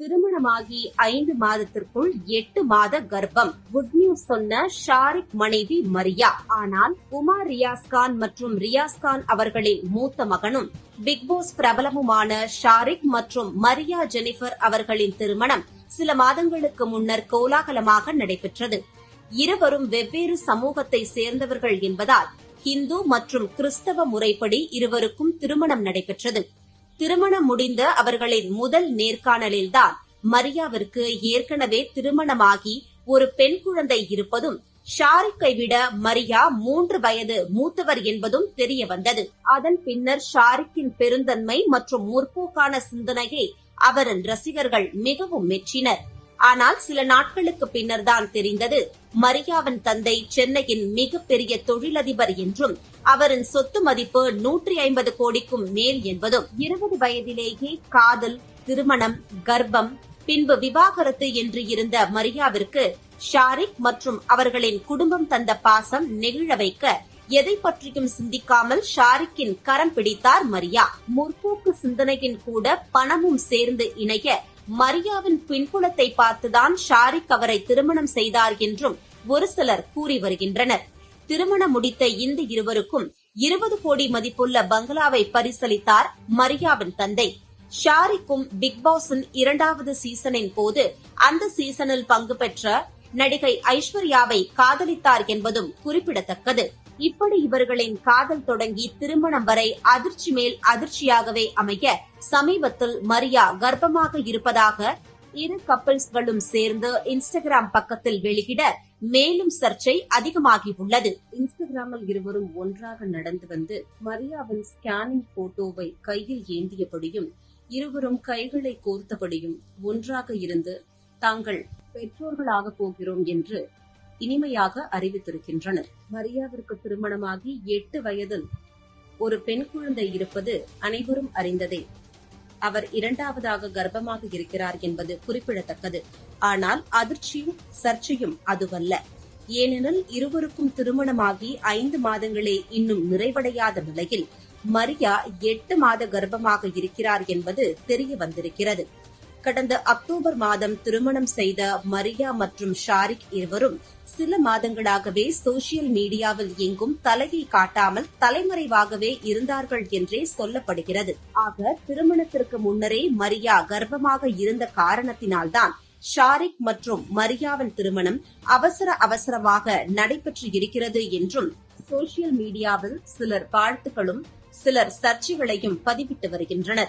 திருமணமாகி ஐந்து மாதத்திற்குள் எட்டு மாத கர்ப்பம். குட் நியூஸ் சொன்ன ஷாரிக் மனைவி மரியா. ஆனால் உமார் ரியாஸ்கான் மற்றும் ரியாஸ்கான் அவர்களின் மூத்த மகனும் பிக் பாஸ் பிரபலமுமான ஷாரிக் மற்றும் மரியா ஜெனிஃபர் அவர்களின் திருமணம் சில மாதங்களுக்கு முன்னர் கோலாகலமாக நடைபெற்றது. இருவரும் வெவ்வேறு சமூகத்தை சேர்ந்தவர்கள் என்பதால் ஹிந்து மற்றும் கிறிஸ்தவ முறைப்படி இருவருக்கும் திருமணம் நடைபெற்றது. திருமணம் முடிந்த அவர்களின் முதல் நேர்காணலில்தான் மரியாவிற்கு ஏற்கனவே திருமணமாகி ஒரு பெண் குழந்தை இருப்பதும் ஷாரிக்கை விட மரியா மூன்று வயது மூத்தவர் என்பதும் தெரிய வந்தது அதன் பின்னர் ஷாரிக்கின் பெருந்தன்மை மற்றும் முற்போக்கான சிந்தனையை அவரின் ரசிகர்கள் மிகவும் மெச்சினர். ஆனால் சில நாட்களுக்கு பின்னர் தான் தெரிந்தது மரியாவின் தந்தை சென்னையின் மிகப்பெரிய தொழிலதிபர் என்றும் அவரின் சொத்து மதிப்பு நூற்றி ஐம்பது கோடிக்கும் மேல் என்பதும் இருபது வயதிலேயே காதல் திருமணம் கர்ப்பம் பின்பு விவாகரத்து என்று இருந்த மரியாவிற்கு ஷாரிக் மற்றும் அவர்களின் குடும்பம் தந்த பாசம் நெகிழ வைக்க எதை பற்றியும் சிந்திக்காமல் ஷாரிக்கின் கரம் பிடித்தார் மரியா. முற்போக்கு சிந்தனையின் கூட பணமும் சேர்ந்து இணைய மரியாவின் பின்புலத்தை பார்த்துதான் ஷாரிக் அவரை திருமணம் செய்தார் என்றும் ஒரு சிலர் கூறி வருகின்றனர். திருமணம் முடித்த இந்த இருவருக்கும் இருபது கோடி மதிப்புள்ள பங்களாவை பரிசளித்தார் மரியாவின் தந்தை. ஷாரிக்கும் பிக் பாஸின் இரண்டாவது சீசனின் போது அந்த சீசனில் பங்கு பெற்ற நடிகை ஐஸ்வர்யாவை காதலித்தார் என்பதும் குறிப்பிடத்தக்கது. இப்படி இவர்களின் காதல் தொடங்கி திருமணம் வரை அதிர்ச்சி மேல் அதிர்ச்சியாகவே அமைய சமீபத்தில் மரியா கர்ப்பமாக இருப்பதாக இரு கப்பல்ஸ்களும் சேர்ந்து இன்ஸ்டாகிராம் பக்கத்தில் வெளியிட மேலும் சர்ச்சை அதிகமாகியுள்ளது இன்ஸ்டாகிராமில் இருவரும் ஒன்றாக நடந்து வந்து மரியாவின் ஸ்கேனிங் போட்டோவை கையில் ஏந்தியபடியும் இருவரும் கைகளை கோர்த்தபடியும் ஒன்றாக இருந்து தாங்கள் பெற்றோர்களாக போகிறோம் என்று இனிமையாக அறிவித்திருக்கின்றனர். மரியாவிற்கு திருமணமாகி எட்டு வயதில் ஒரு பெண் குழந்தை இருப்பது அனைவரும் அறிந்ததே. அவர் இரண்டாவதாக கர்ப்பமாக இருக்கிறார் என்பது குறிப்பிடத்தக்கது. ஆனால் அதிர்ச்சியும் சர்ச்சையும் அதுவல்ல. ஏனெனில் இருவருக்கும் திருமணமாகி ஐந்து மாதங்களே இன்னும் நிறைவடையாத நிலையில் மரியா எட்டு மாத கர்ப்பமாக இருக்கிறார் என்பது தெரிய வந்திருக்கிறது. கடந்த அக்டோபர் மாதம் திருமணம் செய்த மரியா மற்றும் ஷாரிக் இருவரும் சில மாதங்களாகவே சோசியல் மீடியாவில் எங்கும் தலையை காட்டாமல் தலைமறைவாகவே இருந்தார்கள் என்றே சொல்லப்படுகிறது. ஆக திருமணத்திற்கு முன்னரே மரியா கர்ப்பமாக இருந்த காரணத்தினால்தான் ஷாரிக் மற்றும் மரியாவின் திருமணம் அவசர அவசரமாக நடைபெற்று இருக்கிறது என்றும் சோசியல் மீடியாவில் சிலர் வாழ்த்துக்களும் சிலர் சர்ச்சைகளையும் பதிவிட்டு வருகின்றனர்.